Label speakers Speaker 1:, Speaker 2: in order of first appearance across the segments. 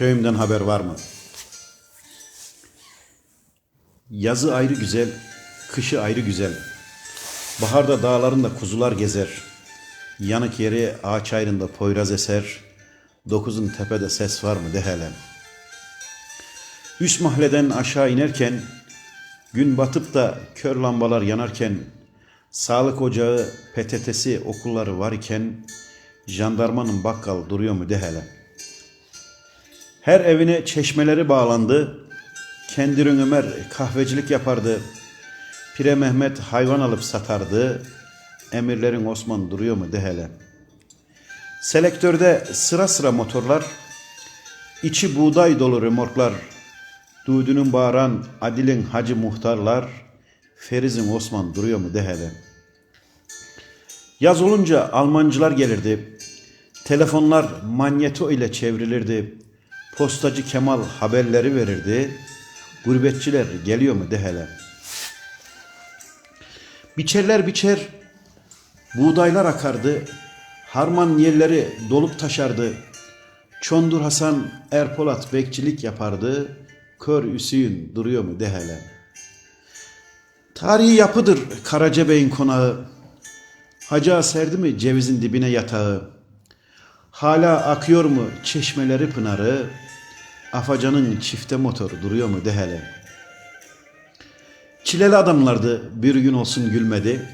Speaker 1: Köyümden haber var mı? Yazı ayrı güzel, kışı ayrı güzel. Baharda dağlarında kuzular gezer. Yanık yeri ağaç ayrında poyraz eser. Dokuzun tepede ses var mı de hele. Üst mahalleden aşağı inerken, gün batıp da kör lambalar yanarken, sağlık ocağı, PTT'si, okulları var jandarmanın bakkal duruyor mu de hele. Her evine çeşmeleri bağlandı. Kendirün Ömer kahvecilik yapardı. Pire Mehmet hayvan alıp satardı. Emirlerin Osman duruyor mu de hele. Selektörde sıra sıra motorlar. içi buğday dolu remorklar. Dudu'nun bağıran Adil'in hacı muhtarlar. Feriz'in Osman duruyor mu de hele. Yaz olunca Almancılar gelirdi. Telefonlar manyeto ile çevrilirdi. Postacı Kemal haberleri verirdi. Gurbetçiler geliyor mu de hele. Biçerler biçer, buğdaylar akardı. Harman yerleri dolup taşardı. Çondur Hasan Erpolat bekçilik yapardı. Kör Üsüyün duruyor mu de hele. Tarihi yapıdır Karacabey'in konağı. Hacı serdi mi cevizin dibine yatağı. Hala akıyor mu çeşmeleri pınarı? Afacanın çifte motoru duruyor mu de hele. Çileli adamlardı bir gün olsun gülmedi.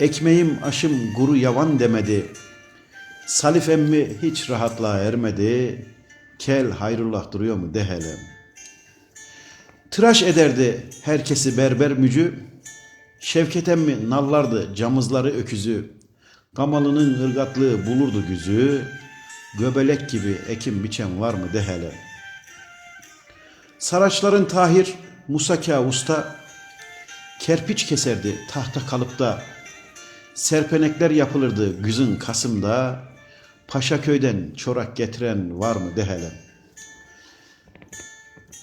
Speaker 1: Ekmeğim aşım guru yavan demedi. Salif emmi hiç rahatlığa ermedi. Kel hayrullah duruyor mu de hele. Tıraş ederdi herkesi berber mücü. Şevket emmi nallardı camızları öküzü. Kamalının ırgatlığı bulurdu güzü. Göbelek gibi ekim biçen var mı de hele. Saraçların Tahir, Musaka Usta, kerpiç keserdi tahta kalıpta. Serpenekler yapılırdı güzün Kasım'da. Paşaköy'den çorak getiren var mı de hele.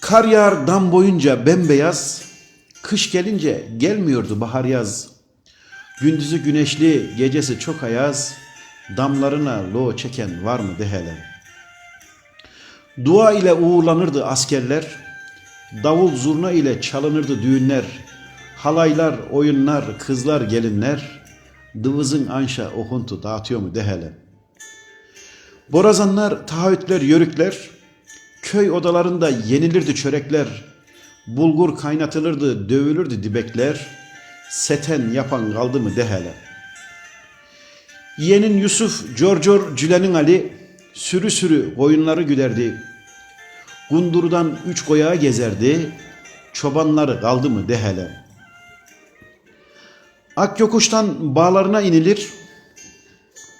Speaker 1: Kar yağar dam boyunca bembeyaz, kış gelince gelmiyordu bahar yaz. Gündüzü güneşli, gecesi çok ayaz, damlarına lo çeken var mı de hele. Dua ile uğurlanırdı askerler, davul zurna ile çalınırdı düğünler, halaylar, oyunlar, kızlar, gelinler, dıvızın anşa okuntu dağıtıyor mu de. Borazanlar, taahhütler, yörükler, köy odalarında yenilirdi çörekler, bulgur kaynatılırdı, dövülürdü dibekler, seten yapan kaldı mı de hele. Yusuf, Corcor, Cülenin Ali, sürü sürü koyunları güderdi. Gundur'dan üç koyağı gezerdi, çobanları kaldı mı de hele. Akyokuş'tan bağlarına inilir,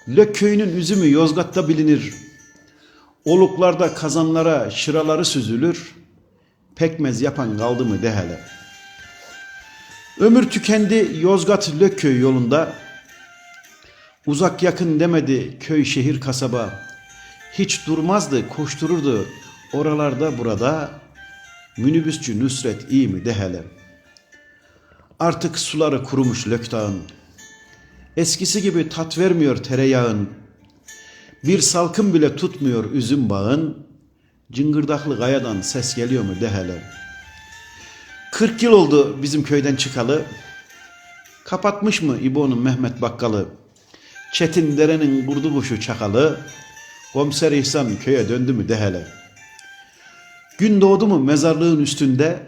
Speaker 1: Lök köyünün üzümü Yozgat'ta bilinir. Oluklarda kazanlara şıraları süzülür. Pekmez yapan kaldı mı de hele. Ömür tükendi Yozgat Lökköy yolunda. Uzak yakın demedi köy şehir kasaba. Hiç durmazdı koştururdu oralarda burada. Minibüsçü Nusret iyi mi de hele. Artık suları kurumuş Löktağ'ın. Eskisi gibi tat vermiyor tereyağın. Bir salkım bile tutmuyor üzüm bağın. Cıngırdaklı gayadan ses geliyor mu de hele. 40 yıl oldu bizim köyden çıkalı. Kapatmış mı İbo'nun Mehmet Bakkalı? Çetin Dere'nin kurdu kuşu çakalı. Komiser İhsan köye döndü mü de hele. Gün doğdu mu mezarlığın üstünde.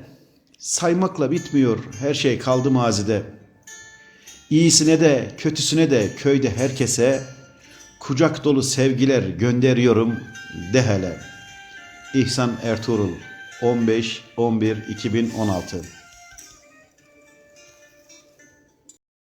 Speaker 1: Saymakla bitmiyor her şey kaldı mazide. İyisine de kötüsüne de köyde herkese kucak dolu sevgiler gönderiyorum de hele. İhsan Ertuğrul 15 11 2016